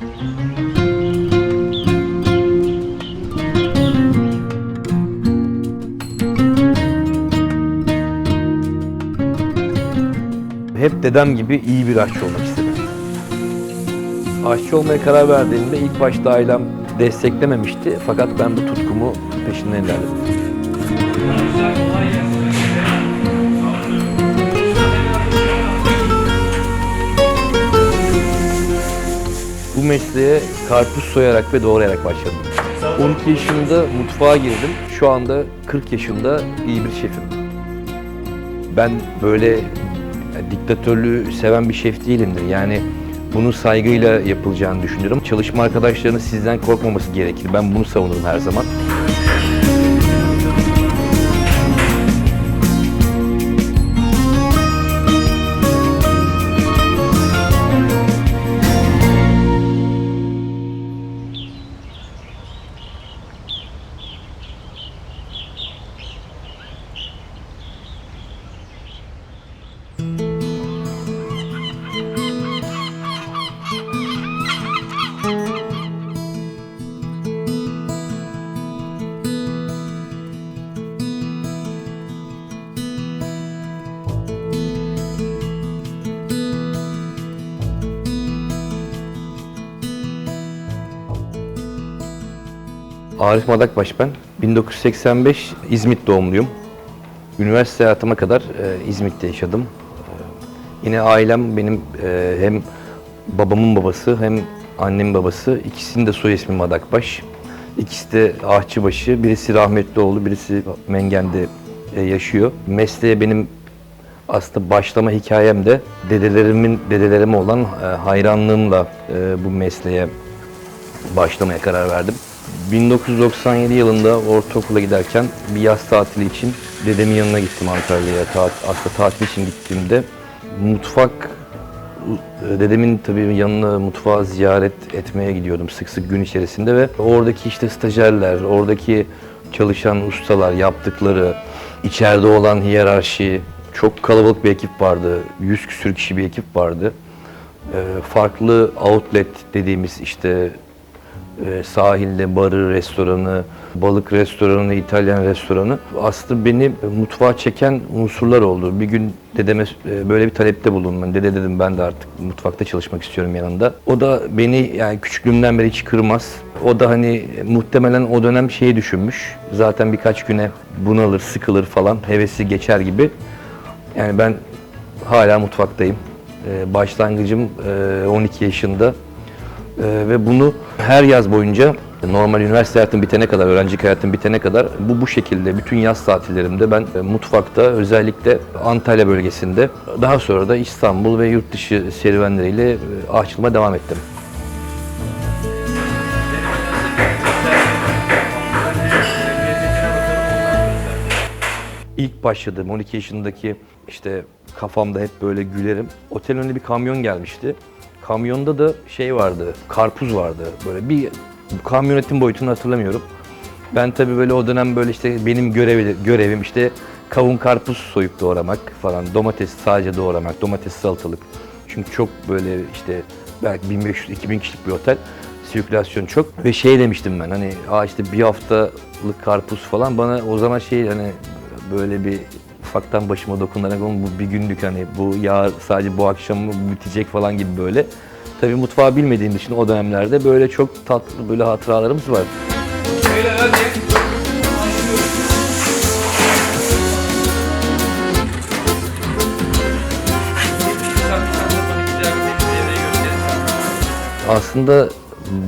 Hep dedem gibi iyi bir aşçı olmak istedim. Aşçı olmaya karar verdiğimde ilk başta ailem desteklememişti fakat ben bu tutkumu peşinden ilerledim. Bu mesleğe karpuz soyarak ve doğrayarak başladım. 12 yaşında mutfağa girdim. Şu anda 40 yaşında iyi bir şefim. Ben böyle diktatörlüğü seven bir şef değilimdir. Yani bunun saygıyla yapılacağını düşünüyorum. Çalışma arkadaşlarının sizden korkmaması gerekir. Ben bunu savunurum her zaman. Arif Madakbaş ben. 1985 İzmit doğumluyum. Üniversite hayatıma kadar e, İzmit'te yaşadım. E, yine ailem benim e, hem babamın babası hem annemin babası. İkisinin de soy ismi Madakbaş. İkisi de ahçıbaşı. Birisi rahmetli oldu, birisi Mengen'de e, yaşıyor. Mesleğe benim aslında başlama hikayem de dedelerimin dedelerime olan e, hayranlığımla e, bu mesleğe başlamaya karar verdim. 1997 yılında ortaokula giderken bir yaz tatili için dedemin yanına gittim Antalya'ya. Ta- aslında tatil için gittiğimde mutfak dedemin tabii yanına mutfağı ziyaret etmeye gidiyordum sık sık gün içerisinde ve oradaki işte stajyerler, oradaki çalışan ustalar yaptıkları, içeride olan hiyerarşi, çok kalabalık bir ekip vardı. 100 küsür kişi bir ekip vardı. Ee, farklı outlet dediğimiz işte e, sahilde barı, restoranı, balık restoranı, İtalyan restoranı aslında beni mutfağa çeken unsurlar oldu. Bir gün dedeme e, böyle bir talepte bulundum. Dede dedim ben de artık mutfakta çalışmak istiyorum yanında. O da beni yani küçüklüğümden beri hiç kırmaz. O da hani muhtemelen o dönem şeyi düşünmüş. Zaten birkaç güne bunalır, sıkılır falan, hevesi geçer gibi. Yani ben hala mutfaktayım. Ee, başlangıcım e, 12 yaşında. Ee, ve bunu her yaz boyunca normal üniversite hayatım bitene kadar, öğrencilik hayatım bitene kadar bu bu şekilde bütün yaz tatillerimde ben e, mutfakta özellikle Antalya bölgesinde daha sonra da İstanbul ve yurt dışı serüvenleriyle e, aşçılıma devam ettim. İlk başladığım 12 yaşındaki işte kafamda hep böyle gülerim. Otelin önüne bir kamyon gelmişti. Kamyonda da şey vardı, karpuz vardı. Böyle bir kamyonetin boyutunu hatırlamıyorum. Ben tabii böyle o dönem böyle işte benim görevi, görevim işte kavun karpuz soyup doğramak falan. Domates sadece doğramak, domates salatalık. Çünkü çok böyle işte belki 1500-2000 kişilik bir otel. Sirkülasyon çok. Ve şey demiştim ben hani Aa işte bir haftalık karpuz falan bana o zaman şey hani böyle bir ufaktan başıma dokunarak ama bu bir günlük hani bu yağ sadece bu akşam mı bitecek falan gibi böyle. Tabii mutfağı bilmediğim için o dönemlerde böyle çok tatlı böyle hatıralarımız var. Aslında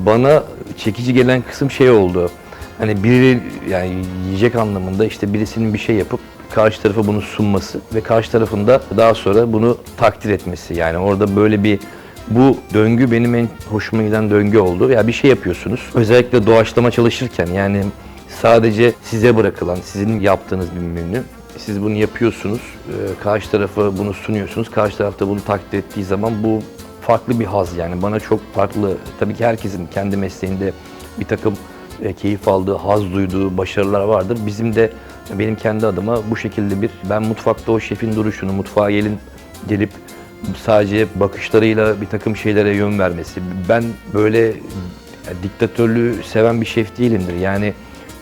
bana çekici gelen kısım şey oldu. Hani biri yani yiyecek anlamında işte birisinin bir şey yapıp karşı tarafa bunu sunması ve karşı tarafında daha sonra bunu takdir etmesi. Yani orada böyle bir bu döngü benim en hoşuma giden döngü oldu. Ya bir şey yapıyorsunuz. Özellikle doğaçlama çalışırken yani sadece size bırakılan, sizin yaptığınız bir menü. Siz bunu yapıyorsunuz. Ee, Karşı tarafa bunu sunuyorsunuz. Karşı tarafta bunu takdir ettiği zaman bu farklı bir haz yani. Bana çok farklı. Tabii ki herkesin kendi mesleğinde bir takım e, keyif aldığı, haz duyduğu başarılar vardır. Bizim de benim kendi adıma bu şekilde bir ben mutfakta o şefin duruşunu, mutfağa gelin gelip sadece bakışlarıyla bir takım şeylere yön vermesi. Ben böyle diktatörlüğü seven bir şef değilimdir. Yani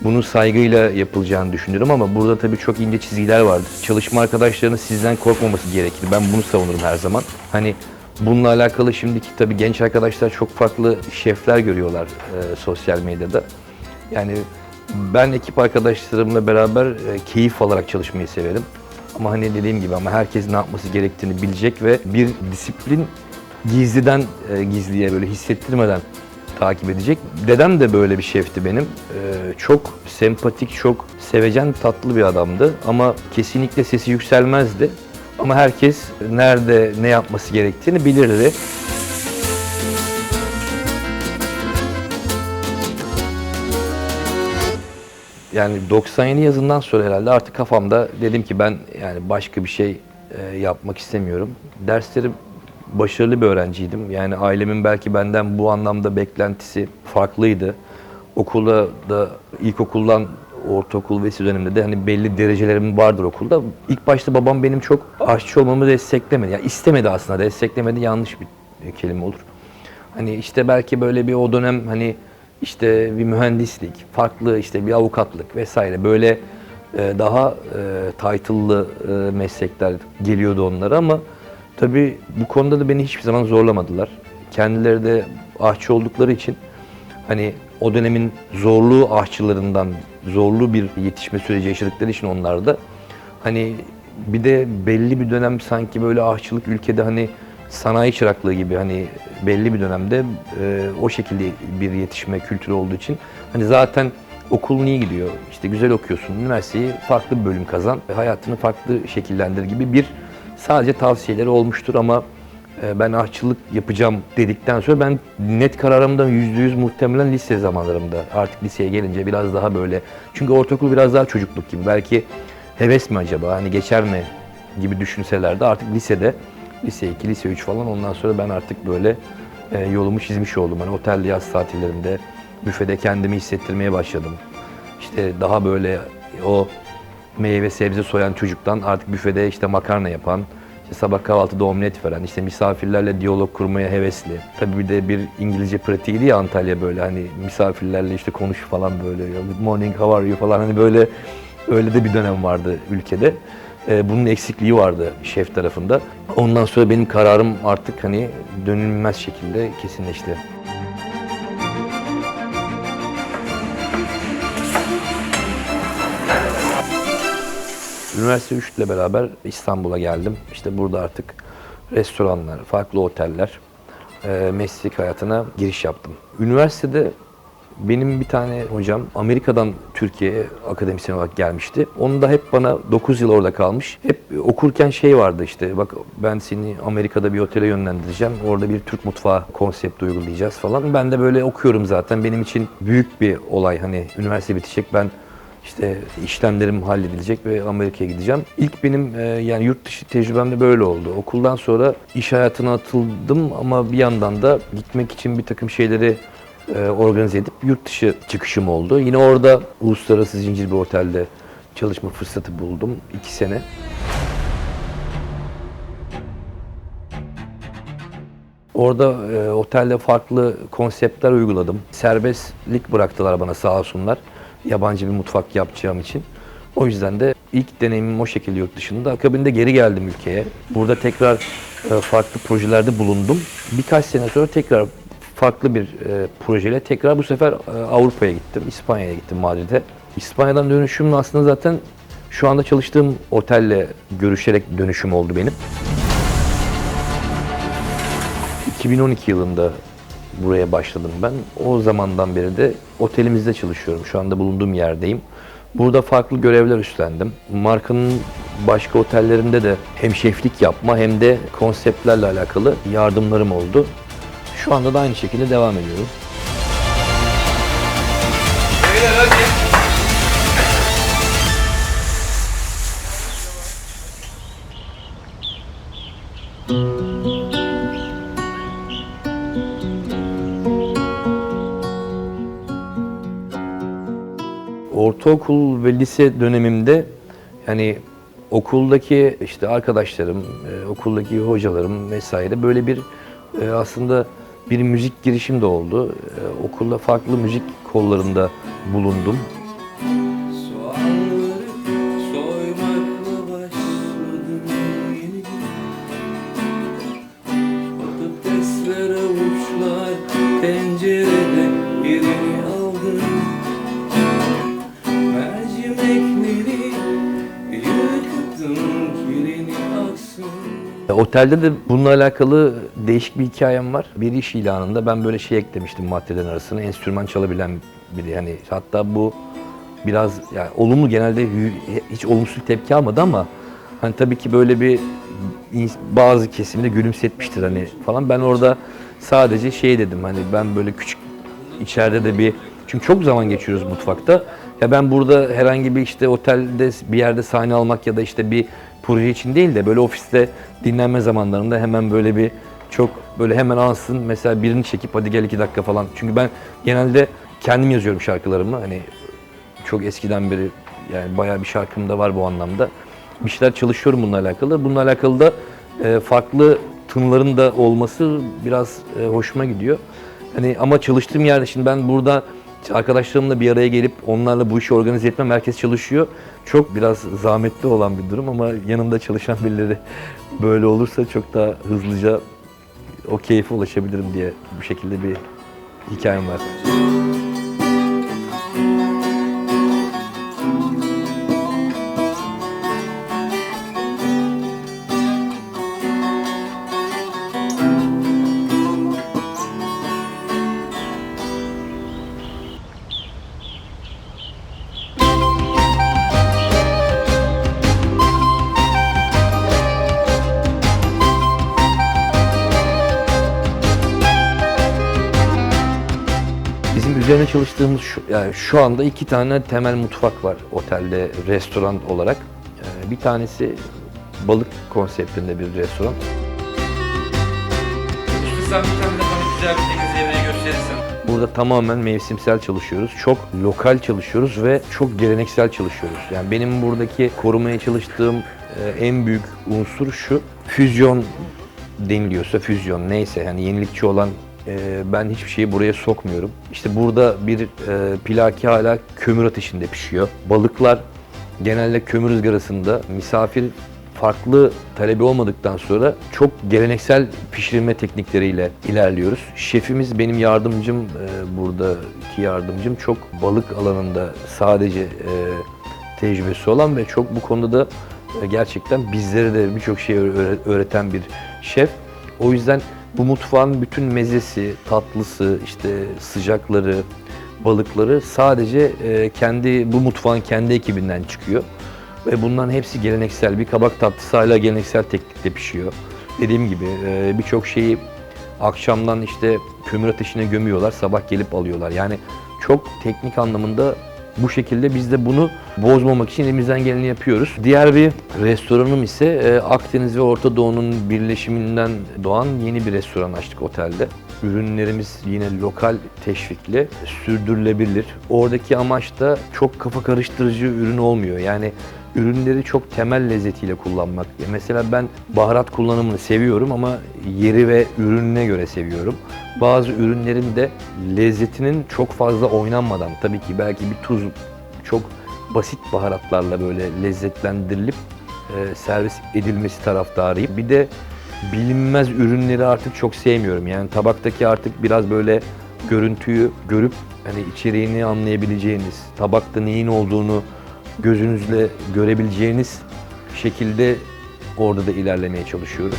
bunu saygıyla yapılacağını düşünüyorum ama burada tabii çok ince çizgiler vardır. Çalışma arkadaşlarının sizden korkmaması gerekir. Ben bunu savunurum her zaman. Hani bununla alakalı şimdiki tabii genç arkadaşlar çok farklı şefler görüyorlar e, sosyal medyada. Yani ben ekip arkadaşlarımla beraber e, keyif alarak çalışmayı severim. Ama hani dediğim gibi ama herkes ne yapması gerektiğini bilecek ve bir disiplin gizliden e, gizliye böyle hissettirmeden takip edecek. Dedem de böyle bir şefti benim. Ee, çok sempatik, çok sevecen, tatlı bir adamdı. Ama kesinlikle sesi yükselmezdi. Ama herkes nerede ne yapması gerektiğini bilirdi. Yani 97 yazından sonra herhalde artık kafamda dedim ki ben yani başka bir şey e, yapmak istemiyorum. Derslerim başarılı bir öğrenciydim. Yani ailemin belki benden bu anlamda beklentisi farklıydı. Okulda da ilkokuldan ortaokul ve lise de hani belli derecelerim vardır okulda. İlk başta babam benim çok aşçı olmamı desteklemedi. Yani istemedi aslında desteklemedi yanlış bir kelime olur. Hani işte belki böyle bir o dönem hani işte bir mühendislik, farklı işte bir avukatlık vesaire böyle e, daha e, title'lı e, meslekler geliyordu onlara ama tabii bu konuda da beni hiçbir zaman zorlamadılar. Kendileri de aşçı oldukları için hani o dönemin zorlu aşçılarından zorlu bir yetişme süreci yaşadıkları için onlar da hani bir de belli bir dönem sanki böyle aşçılık ülkede hani sanayi çıraklığı gibi hani belli bir dönemde e, o şekilde bir yetişme kültürü olduğu için hani zaten okulun iyi gidiyor. işte güzel okuyorsun. Üniversiteyi farklı bir bölüm kazan. Hayatını farklı şekillendir gibi bir sadece tavsiyeleri olmuştur ama e, ben aşçılık yapacağım dedikten sonra ben net kararımdan yüzde yüz muhtemelen lise zamanlarımda artık liseye gelince biraz daha böyle çünkü ortaokul biraz daha çocukluk gibi belki heves mi acaba hani geçer mi gibi düşünselerdi artık lisede lise 2, lise 3 falan ondan sonra ben artık böyle e, yolumu çizmiş oldum. Hani otelde yaz tatillerinde büfede kendimi hissettirmeye başladım. İşte daha böyle o meyve sebze soyan çocuktan artık büfede işte makarna yapan, işte sabah kahvaltıda omlet veren, işte misafirlerle diyalog kurmaya hevesli. Tabii bir de bir İngilizce pratiğiydi ya Antalya böyle hani misafirlerle işte konuş falan böyle. Good morning, how are you falan hani böyle öyle de bir dönem vardı ülkede. Ee, bunun eksikliği vardı şef tarafında. Ondan sonra benim kararım artık hani dönülmez şekilde kesinleşti. Üniversite 3 ile beraber İstanbul'a geldim. İşte burada artık restoranlar, farklı oteller, e, meslek hayatına giriş yaptım. Üniversitede benim bir tane hocam Amerika'dan Türkiye'ye akademisyen olarak gelmişti. Onu da hep bana 9 yıl orada kalmış. Hep okurken şey vardı işte bak ben seni Amerika'da bir otele yönlendireceğim. Orada bir Türk mutfağı konsepti uygulayacağız falan. Ben de böyle okuyorum zaten. Benim için büyük bir olay hani üniversite bitecek ben işte işlemlerim halledilecek ve Amerika'ya gideceğim. İlk benim e, yani yurt dışı tecrübem de böyle oldu. Okuldan sonra iş hayatına atıldım ama bir yandan da gitmek için bir takım şeyleri organize edip yurt dışı çıkışım oldu. Yine orada uluslararası zincir bir otelde çalışma fırsatı buldum. iki sene. Orada e, otelde farklı konseptler uyguladım. Serbestlik bıraktılar bana sağ olsunlar. Yabancı bir mutfak yapacağım için. O yüzden de ilk deneyimim o şekilde yurt dışında. Akabinde geri geldim ülkeye. Burada tekrar e, farklı projelerde bulundum. Birkaç sene sonra tekrar farklı bir e, projeyle tekrar bu sefer e, Avrupa'ya gittim. İspanya'ya gittim Madrid'e. İspanya'dan dönüşüm aslında zaten şu anda çalıştığım otelle görüşerek dönüşüm oldu benim. 2012 yılında buraya başladım ben. O zamandan beri de otelimizde çalışıyorum. Şu anda bulunduğum yerdeyim. Burada farklı görevler üstlendim. Markanın başka otellerinde de hem şeflik yapma hem de konseptlerle alakalı yardımlarım oldu. Şu anda da aynı şekilde devam ediyorum. Ortaokul ve lise dönemimde yani okuldaki işte arkadaşlarım, e, okuldaki hocalarım vesaire böyle bir e, aslında bir müzik girişim de oldu. E, okulda farklı müzik kollarında bulundum. Otelde de bununla alakalı değişik bir hikayem var. Bir iş ilanında ben böyle şey eklemiştim maddelerin arasına. Enstrüman çalabilen biri. Yani hatta bu biraz yani olumlu genelde hiç olumsuz tepki almadı ama hani tabii ki böyle bir bazı kesimde gülümsetmiştir hani falan. Ben orada sadece şey dedim hani ben böyle küçük içeride de bir çünkü çok zaman geçiyoruz mutfakta. Ya ben burada herhangi bir işte otelde bir yerde sahne almak ya da işte bir proje için değil de böyle ofiste dinlenme zamanlarında hemen böyle bir çok böyle hemen ansın mesela birini çekip hadi gel iki dakika falan. Çünkü ben genelde kendim yazıyorum şarkılarımı. Hani çok eskiden beri yani bayağı bir şarkım da var bu anlamda. Bir şeyler çalışıyorum bununla alakalı. Bununla alakalı da e, farklı tınların da olması biraz e, hoşuma gidiyor. Hani ama çalıştığım yerde şimdi ben burada arkadaşlarımla bir araya gelip onlarla bu işi organize etmem. Herkes çalışıyor. Çok biraz zahmetli olan bir durum ama yanımda çalışan birileri böyle olursa çok daha hızlıca o keyfe ulaşabilirim diye bu şekilde bir hikayem var. Çalıştığımız şu, yani şu anda iki tane temel mutfak var otelde restoran olarak. Ee, Bir tanesi balık konseptinde bir restoran. Usta sen bir tane de bana güzel bir deniz yemeği gösterirsen. Burada tamamen mevsimsel çalışıyoruz. Çok lokal çalışıyoruz ve çok geleneksel çalışıyoruz. Yani benim buradaki korumaya çalıştığım e, en büyük unsur şu. Füzyon deniliyorsa füzyon neyse yani yenilikçi olan e, ben hiçbir şeyi buraya sokmuyorum. İşte burada bir e, pilaki hala kömür ateşinde pişiyor. Balıklar genelde kömür ızgarasında misafir farklı talebi olmadıktan sonra çok geleneksel pişirme teknikleriyle ilerliyoruz. Şefimiz benim yardımcım, e, buradaki yardımcım çok balık alanında sadece e, tecrübesi olan ve çok bu konuda da e, gerçekten bizlere de birçok şey öğre- öğreten bir şef. O yüzden bu mutfağın bütün mezesi, tatlısı, işte sıcakları, balıkları sadece e, kendi bu mutfağın kendi ekibinden çıkıyor. Ve bunların hepsi geleneksel. Bir kabak tatlısı hala geleneksel teknikte pişiyor. Dediğim gibi e, birçok şeyi akşamdan işte kömür ateşine gömüyorlar, sabah gelip alıyorlar. Yani çok teknik anlamında bu şekilde biz de bunu bozmamak için elimizden geleni yapıyoruz. Diğer bir restoranım ise e, Akdeniz ve Orta Doğu'nun birleşiminden doğan yeni bir restoran açtık otelde. Ürünlerimiz yine lokal teşvikli, sürdürülebilir. Oradaki amaç da çok kafa karıştırıcı ürün olmuyor. Yani ürünleri çok temel lezzetiyle kullanmak. Mesela ben baharat kullanımını seviyorum ama yeri ve ürününe göre seviyorum. Bazı ürünlerin de lezzetinin çok fazla oynanmadan tabii ki belki bir tuz çok basit baharatlarla böyle lezzetlendirilip e, servis edilmesi taraftarıyım. Bir de bilinmez ürünleri artık çok sevmiyorum. Yani tabaktaki artık biraz böyle görüntüyü görüp hani içeriğini anlayabileceğiniz, tabakta neyin olduğunu gözünüzle görebileceğiniz şekilde orada da ilerlemeye çalışıyorum.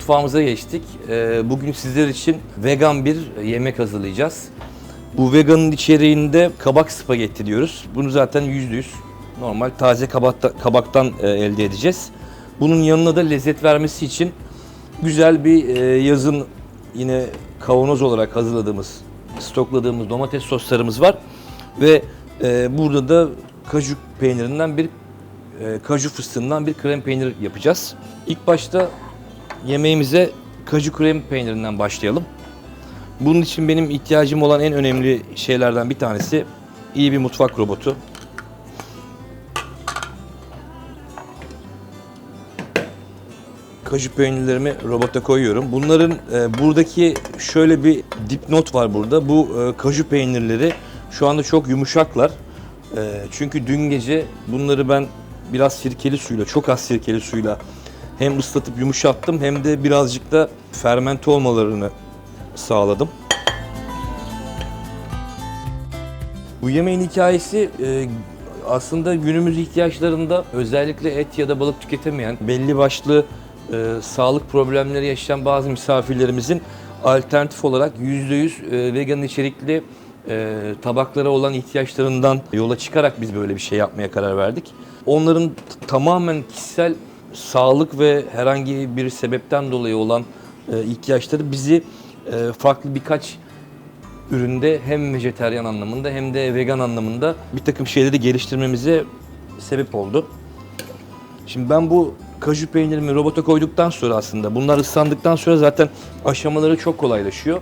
Mutfağımıza geçtik. Ee, Bugün sizler için vegan bir yemek hazırlayacağız. Bu veganın içeriğinde kabak spagetti diyoruz. Bunu zaten %100 normal taze kabakta, kabaktan e, elde edeceğiz. Bunun yanına da lezzet vermesi için güzel bir e, yazın yine kavanoz olarak hazırladığımız, stokladığımız domates soslarımız var. Ve e, burada da kaju peynirinden bir, kaju fıstığından bir krem peynir yapacağız. İlk başta yemeğimize kaju krem peynirinden başlayalım. Bunun için benim ihtiyacım olan en önemli şeylerden bir tanesi iyi bir mutfak robotu. Kaju peynirlerimi robota koyuyorum. Bunların e, buradaki şöyle bir dipnot var burada. Bu e, kaju peynirleri şu anda çok yumuşaklar. E, çünkü dün gece bunları ben biraz sirkeli suyla, çok az sirkeli suyla hem ıslatıp yumuşattım hem de birazcık da fermente olmalarını sağladım. Bu yemeğin hikayesi e, aslında günümüz ihtiyaçlarında özellikle et ya da balık tüketemeyen belli başlı e, sağlık problemleri yaşayan bazı misafirlerimizin alternatif olarak %100 e, vegan içerikli tabaklara olan ihtiyaçlarından yola çıkarak biz böyle bir şey yapmaya karar verdik. Onların tamamen kişisel sağlık ve herhangi bir sebepten dolayı olan e, ihtiyaçları bizi e, farklı birkaç üründe hem vejeteryan anlamında hem de vegan anlamında bir takım şeyleri geliştirmemize sebep oldu. Şimdi ben bu kaju peynirimi robota koyduktan sonra aslında bunlar ıslandıktan sonra zaten aşamaları çok kolaylaşıyor.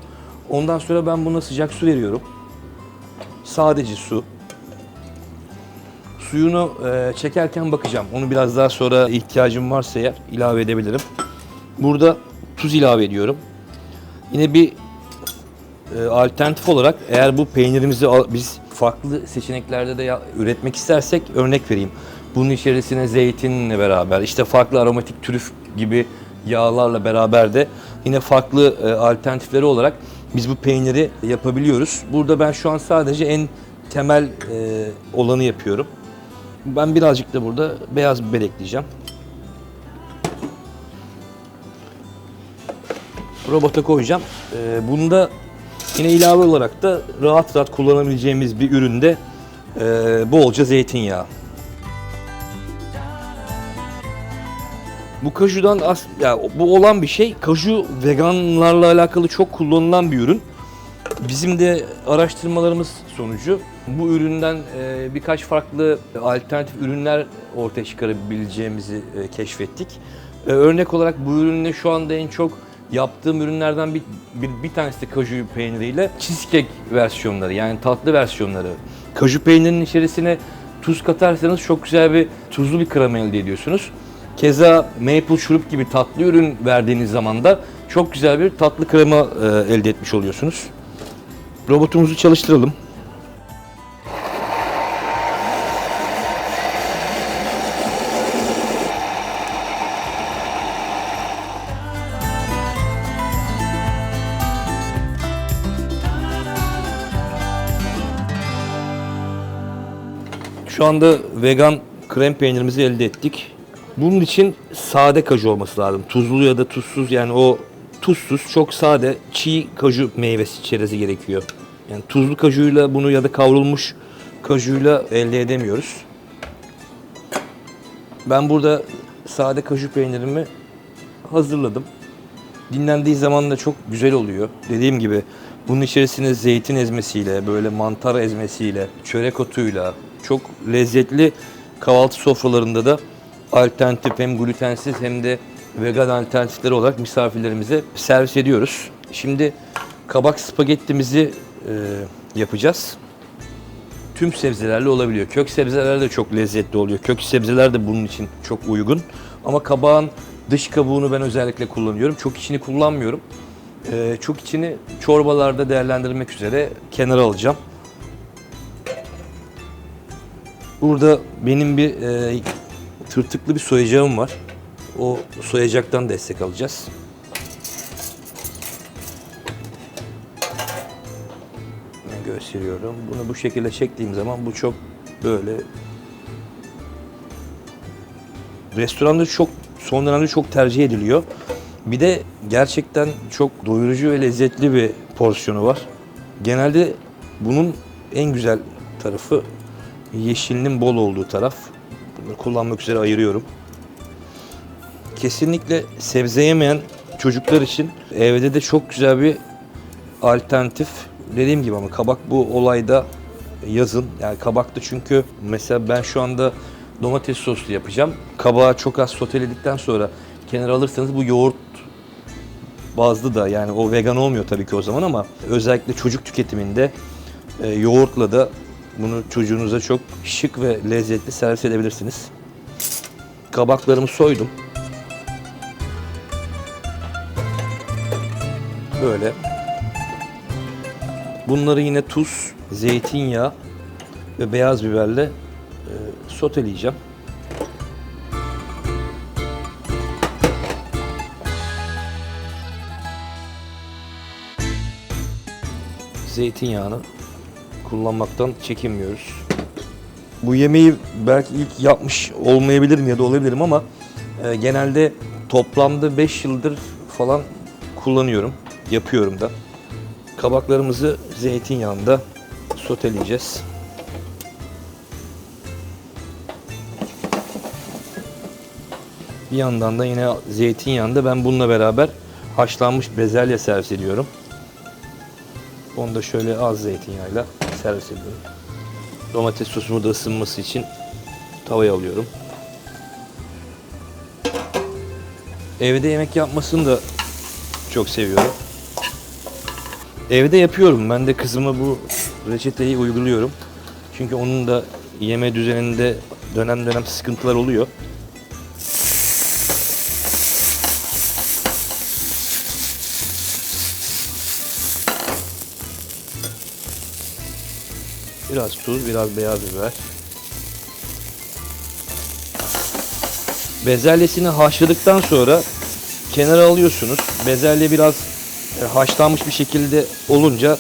Ondan sonra ben buna sıcak su veriyorum. Sadece su. Suyunu e, çekerken bakacağım. Onu biraz daha sonra ihtiyacım varsa eğer ilave edebilirim. Burada tuz ilave ediyorum. Yine bir e, alternatif olarak eğer bu peynirimizi biz farklı seçeneklerde de üretmek istersek örnek vereyim. Bunun içerisine zeytinle beraber işte farklı aromatik trüf gibi yağlarla beraber de yine farklı e, alternatifleri olarak biz bu peyniri yapabiliyoruz. Burada ben şu an sadece en temel e, olanı yapıyorum. Ben birazcık da burada beyaz biber ekleyeceğim. robota koyacağım. Ee, bunda yine ilave olarak da rahat rahat kullanabileceğimiz bir üründe e, bolca zeytinyağı. Bu kajudan as ya bu olan bir şey. Kaju veganlarla alakalı çok kullanılan bir ürün. Bizim de araştırmalarımız sonucu bu üründen e, birkaç farklı alternatif ürünler ortaya çıkarabileceğimizi e, keşfettik. E, örnek olarak bu ürünle şu anda en çok yaptığım ürünlerden bir, bir, bir tanesi de kaju peyniriyle cheesecake versiyonları yani tatlı versiyonları. Kaju peynirinin içerisine tuz katarsanız çok güzel bir tuzlu bir krema elde ediyorsunuz. Keza maple şurup gibi tatlı ürün verdiğiniz zaman da çok güzel bir tatlı krema elde etmiş oluyorsunuz. Robotumuzu çalıştıralım. Şu anda vegan krem peynirimizi elde ettik. Bunun için sade kaju olması lazım. Tuzlu ya da tuzsuz yani o tuzsuz çok sade çiğ kaju meyvesi içerisi gerekiyor. Yani tuzlu kajuyla bunu ya da kavrulmuş kajuyla elde edemiyoruz. Ben burada sade kaju peynirimi hazırladım. Dinlendiği zaman da çok güzel oluyor. Dediğim gibi bunun içerisine zeytin ezmesiyle, böyle mantar ezmesiyle, çörek otuyla çok lezzetli kahvaltı sofralarında da alternatif hem glutensiz hem de vegan alternatifleri olarak misafirlerimize servis ediyoruz. Şimdi kabak spagettimizi e, yapacağız. Tüm sebzelerle olabiliyor. Kök sebzeler de çok lezzetli oluyor. Kök sebzeler de bunun için çok uygun. Ama kabağın dış kabuğunu ben özellikle kullanıyorum. Çok içini kullanmıyorum. Ee, çok içini çorbalarda değerlendirmek üzere kenara alacağım. Burada benim bir e, tırtıklı bir soyacağım var. O soyacaktan destek alacağız. Ben gösteriyorum. Bunu bu şekilde çektiğim zaman bu çok böyle restoranda çok son dönemde çok tercih ediliyor. Bir de gerçekten çok doyurucu ve lezzetli bir porsiyonu var. Genelde bunun en güzel tarafı yeşilinin bol olduğu taraf. Bunları kullanmak üzere ayırıyorum. Kesinlikle sebze yemeyen çocuklar için evde de çok güzel bir alternatif. Dediğim gibi ama kabak bu olayda yazın. Yani kabakta çünkü mesela ben şu anda domates soslu yapacağım. Kabağı çok az soteledikten sonra kenara alırsanız bu yoğurt bazlı da yani o vegan olmuyor tabii ki o zaman ama özellikle çocuk tüketiminde e, yoğurtla da bunu çocuğunuza çok şık ve lezzetli servis edebilirsiniz. Kabaklarımı soydum. Böyle. Bunları yine tuz, zeytinyağı ve beyaz biberle e, soteleyeceğim. Zeytinyağını kullanmaktan çekinmiyoruz. Bu yemeği belki ilk yapmış olmayabilirim ya da olabilirim ama e, genelde toplamda 5 yıldır falan kullanıyorum. Yapıyorum da. Kabaklarımızı zeytinyağında soteleyeceğiz. Bir yandan da yine zeytinyağında ben bununla beraber haşlanmış bezelye servis ediyorum. Onu da şöyle az zeytinyağıyla servis ediyorum. Domates sosumu da ısınması için tavaya alıyorum. Evde yemek yapmasını da çok seviyorum. Evde yapıyorum. Ben de kızıma bu reçeteyi uyguluyorum. Çünkü onun da yeme düzeninde dönem dönem sıkıntılar oluyor. Biraz tuz, biraz beyaz biber. Bezelyesini haşladıktan sonra kenara alıyorsunuz. Bezelye biraz e, haşlanmış bir şekilde olunca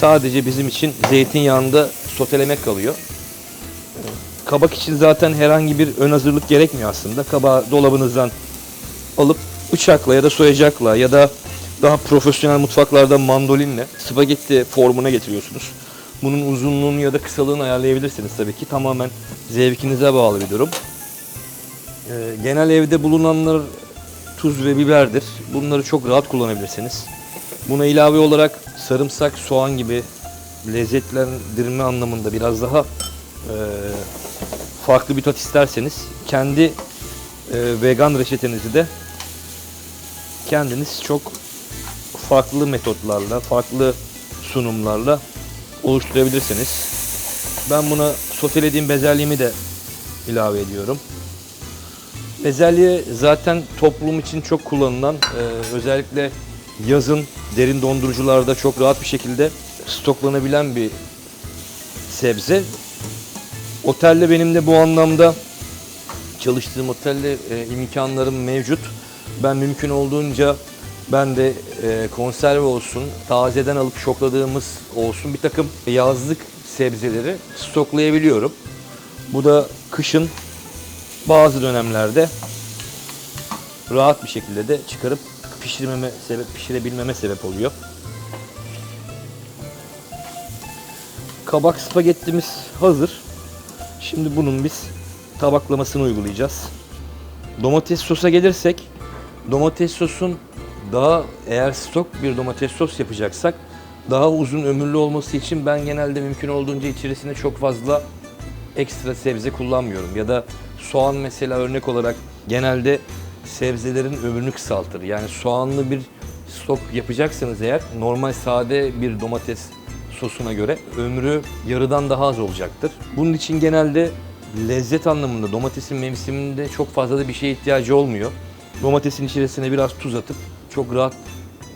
sadece bizim için zeytinyağında sotelemek kalıyor. Kabak için zaten herhangi bir ön hazırlık gerekmiyor aslında. Kabağı dolabınızdan alıp bıçakla ya da soyacakla ya da daha profesyonel mutfaklarda mandolinle spagetti formuna getiriyorsunuz. Bunun uzunluğunu ya da kısalığını ayarlayabilirsiniz tabii ki. Tamamen zevkinize bağlı bir durum. Ee, genel evde bulunanlar tuz ve biberdir. Bunları çok rahat kullanabilirsiniz. Buna ilave olarak sarımsak, soğan gibi lezzetlendirme anlamında biraz daha e, farklı bir tat isterseniz kendi e, vegan reçetenizi de kendiniz çok farklı metotlarla, farklı sunumlarla oluşturabilirsiniz. Ben buna sotelediğim bezelyemi de ilave ediyorum. Bezelye zaten toplum için çok kullanılan, e, özellikle yazın derin dondurucularda çok rahat bir şekilde stoklanabilen bir sebze. Otelde benim de bu anlamda çalıştığım otelde e, imkanlarım mevcut. Ben mümkün olduğunca ben de e, konserve olsun, tazeden alıp şokladığımız olsun bir takım yazlık sebzeleri stoklayabiliyorum. Bu da kışın bazı dönemlerde rahat bir şekilde de çıkarıp pişirmeme sebep pişirebilmeme sebep oluyor. Kabak spagettimiz hazır. Şimdi bunun biz tabaklamasını uygulayacağız. Domates sosa gelirsek, domates sosun daha eğer stok bir domates sos yapacaksak daha uzun ömürlü olması için ben genelde mümkün olduğunca içerisine çok fazla ekstra sebze kullanmıyorum. Ya da soğan mesela örnek olarak genelde sebzelerin ömrünü kısaltır. Yani soğanlı bir stok yapacaksanız eğer normal sade bir domates sosuna göre ömrü yarıdan daha az olacaktır. Bunun için genelde lezzet anlamında domatesin mevsiminde çok fazla da bir şeye ihtiyacı olmuyor. Domatesin içerisine biraz tuz atıp çok rahat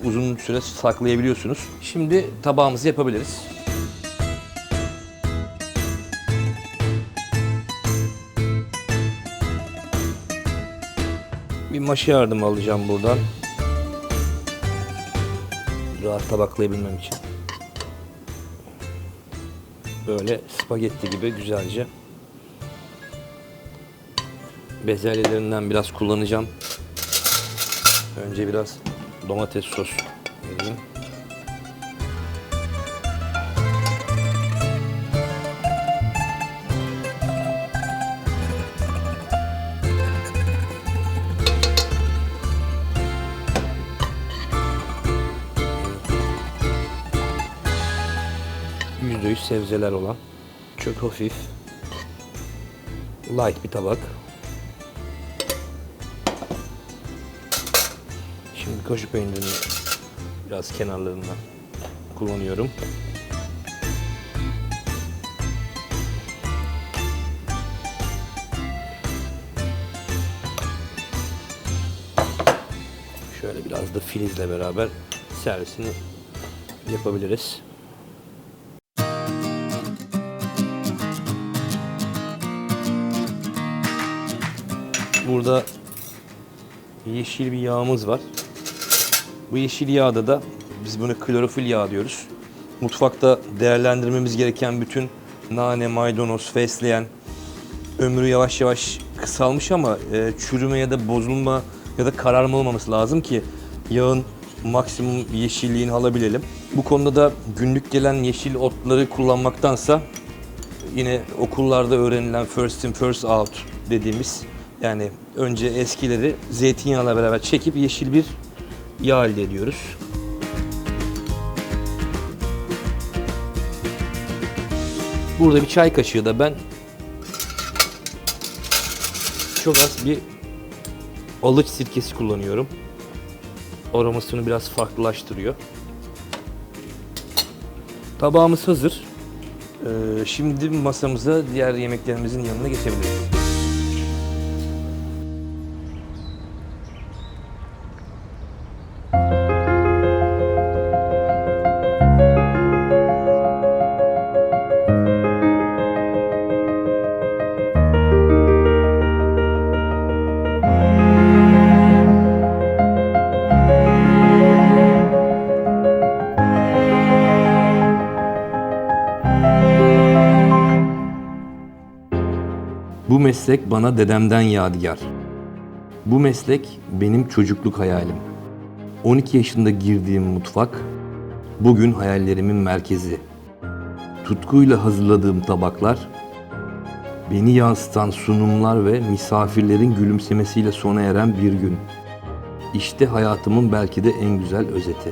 uzun süre saklayabiliyorsunuz. Şimdi tabağımızı yapabiliriz. Bir maşa yardımı alacağım buradan. Rahat tabaklayabilmem için. Böyle spagetti gibi güzelce bezelyelerinden biraz kullanacağım. Önce biraz domates sos vereyim. %100 sebzeler olan çok hafif light bir tabak. Kaşık peynirini biraz kenarlarından kullanıyorum. Şöyle biraz da filizle beraber servisini yapabiliriz. Burada yeşil bir yağımız var. Bu yeşil yağda da biz bunu klorofil yağ diyoruz. Mutfakta değerlendirmemiz gereken bütün nane, maydanoz, fesleğen ömrü yavaş yavaş kısalmış ama e, çürüme ya da bozulma ya da kararma olmaması lazım ki yağın maksimum yeşilliğini alabilelim. Bu konuda da günlük gelen yeşil otları kullanmaktansa yine okullarda öğrenilen first in first out dediğimiz yani önce eskileri zeytinyağıyla beraber çekip yeşil bir yağ elde ediyoruz. Burada bir çay kaşığı da ben çok az bir alıç sirkesi kullanıyorum. Aromasını biraz farklılaştırıyor. Tabağımız hazır. Ee, şimdi masamıza diğer yemeklerimizin yanına geçebiliriz. Meslek bana dedemden yadigar. Bu meslek benim çocukluk hayalim. 12 yaşında girdiğim mutfak bugün hayallerimin merkezi. Tutkuyla hazırladığım tabaklar, beni yansıtan sunumlar ve misafirlerin gülümsemesiyle sona eren bir gün. İşte hayatımın belki de en güzel özeti.